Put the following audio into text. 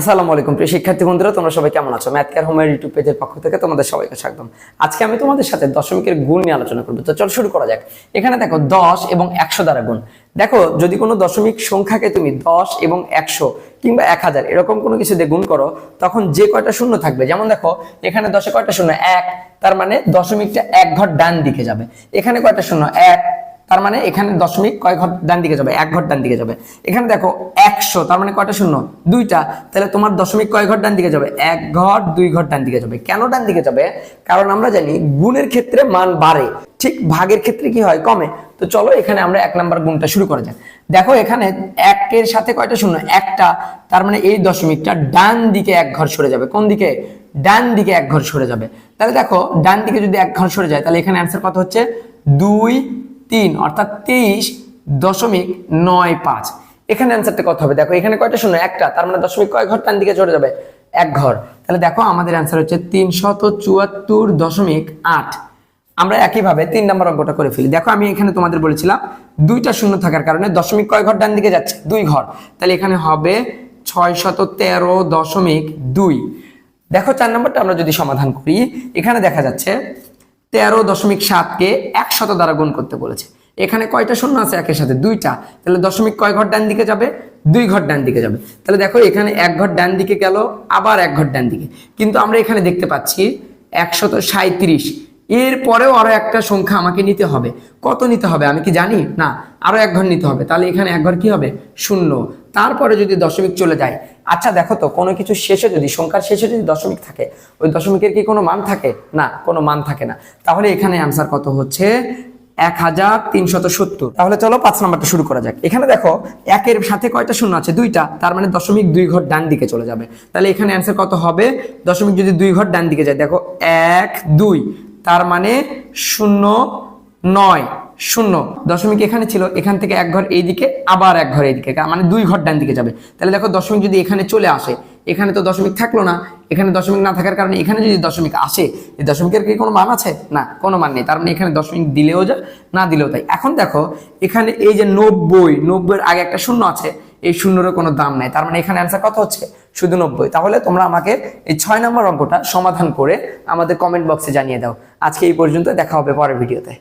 আসসালামু আলাইকুম প্রিয় শিক্ষার্থী বন্ধুরা, তোমরা সবাই কেমন আছো? ম্যাথ কেয়ার হোমের ইউটিউব পেজের পক্ষ থেকে তোমাদের সবাইকে স্বাগতম। আজকে আমি তোমাদের সাথে দশমিকের গুণ নিয়ে আলোচনা করব। তো চল শুরু করা যাক। এখানে দেখো দশ এবং একশো দ্বারা গুণ। দেখো, যদি কোনো দশমিক সংখ্যাকে তুমি দশ এবং একশো কিংবা এক হাজার এরকম কোনো কিছু দিয়ে গুণ করো, তখন যে কয়টা শূন্য থাকবে? যেমন দেখো, এখানে দশে কয়টা শূন্য? এক। তার মানে দশমিকটা এক ঘর ডান দিকে যাবে। এখানে কয়টা শূন্য? এক। তার মানে এখানে দশমিক কয় ঘর ডান দিকে যাবে, এক ঘর ডান দিকে যাবে। এখানে দেখো একশো, তার মানে কয়টা শূন্য? দুইটা। তাহলে তোমার দশমিক কয় ঘর ডান দিকে যাবে, এক ঘর, দুই ঘর ডান দিকে যাবে। কেন ডান দিকে যাবে? কারণ আমরা জানি গুণের ক্ষেত্রে মান বাড়ে। ঠিক ভাগের ক্ষেত্রে কি হয়? কমে। তো চলো এখানে আমরা এক নাম্বার গুণটা শুরু করা যাক। দেখো এখানে একের সাথে কয়টা শূন্য? একটা। তার মানে এই দশমিকটা ডান দিকে এক ঘর সরে যাবে। কোন দিকে? ডান দিকে এক ঘর সরে যাবে। তাহলে দেখো, ডান দিকে যদি এক ঘর সরে যায়, তাহলে এখানে অ্যান্সার কত হচ্ছে? দুই তিন, অর্থাৎ তেইশ দশমিক নয় পাঁচ। এখানে অ্যান্সারটা কত হবে? দেখো, এখানে কয়টা শূন্য? একটা, তার মানে দশমিক কয় ঘর? ডান দিকে চলে যাবে এক ঘর। তাহলে দেখো, আমাদের অ্যান্সার হচ্ছে তিনশত চুয়াত্তর দশমিক আট। আমরা একইভাবে তিন নম্বর অঙ্কটা করে ফেলি। দেখো, আমি এখানে তোমাদের বলেছিলাম, দুইটা শূন্য থাকার কারণে দশমিক কয় ঘর? ডান দিকে যাচ্ছে, দুই ঘর। তাহলে এখানে হবে ছয় শত তেরো দশমিক দুই। দেখো, চার নম্বরটা আমরা যদি সমাধান করি, এখানে দেখা যাচ্ছে তেরো দশমিক সাতকে একশত দ্বারা গুণ করতে বলেছে। এখানে কয়টা শূন্য আছে? একের সাথে দুইটা। তাহলে দশমিক কয় ঘর ডান দিকে যাবে? দুই ঘর ডান দিকে যাবে। তাহলে দেখো, এখানে এক ঘর ডান দিকে গেল, আবার এক ঘর ডান দিকে। কিন্তু আমরা এখানে দেখতে পাচ্ছি একশত সাঁত্রিশ এর পরেও আরও একটা সংখ্যা আমাকে নিতে হবে। কত নিতে হবে? আমি কি জানি? না, আরও এক ঘর নিতে হবে। তাহলে এখানে এক ঘর কি হবে? শূন্য। তারপরে যদি দশমিক চলে যায় আচ্ছা দেখো তো, কোনো কিছু শেষে যদি, সংখ্যার শেষে যদি দশমিক থাকে, ওই দশমিকের কি কোনো মান থাকে? না, কোনো মান থাকে না। তাহলে এখানে অ্যান্সার কত হচ্ছে? এক হাজার তিনশত সত্তর। তাহলে চলো পাঁচ নাম্বারটা শুরু করা যাক। এখানে দেখো, একের সাথে কয়টা শূন্য আছে? দুইটা। তার মানে দশমিক দুই ঘর ডান দিকে চলে যাবে। তাহলে এখানে অ্যান্সার কত হবে? দশমিক যদি দুই ঘর ডান দিকে যায়, দেখো, এক, দুই। তার মানে শূন্য নয়, শূন্য। দশমিক এখানে ছিল, এখান থেকে এক ঘর এইদিকে, আবার এক ঘর এইদিকে মানে দুই ঘর ডান দিকে যাবে। তাহলে দেখো দশমিক যদি এখানে চলে আসে, এখানে তো দশমিক থাকল না, এখানে দশমিক না থাকার কারণে এখানে যদি দশমিক আসে এই দশমিকের কি কোনো মান আছে? না, কোনো মান নেই, তার মানে এখানে দশমিক দিলেও যা, না দিলেও তাই। এখন দেখো, এখানে এই যে নব্বই, নব্বইয়ের আগে একটা শূন্য আছে, এই শূন্যরও কোনো দাম নাই, তার মানে এখানে অ্যান্সার কত হচ্ছে? শুধু নব্বই। তাহলে তোমরা আমাকে এই ছয় নম্বর অঙ্কটা সমাধান করে আমাদের কমেন্ট বক্সে জানিয়ে দাও। আজকে এই পর্যন্ত দেখা হবে পরের ভিডিওতে।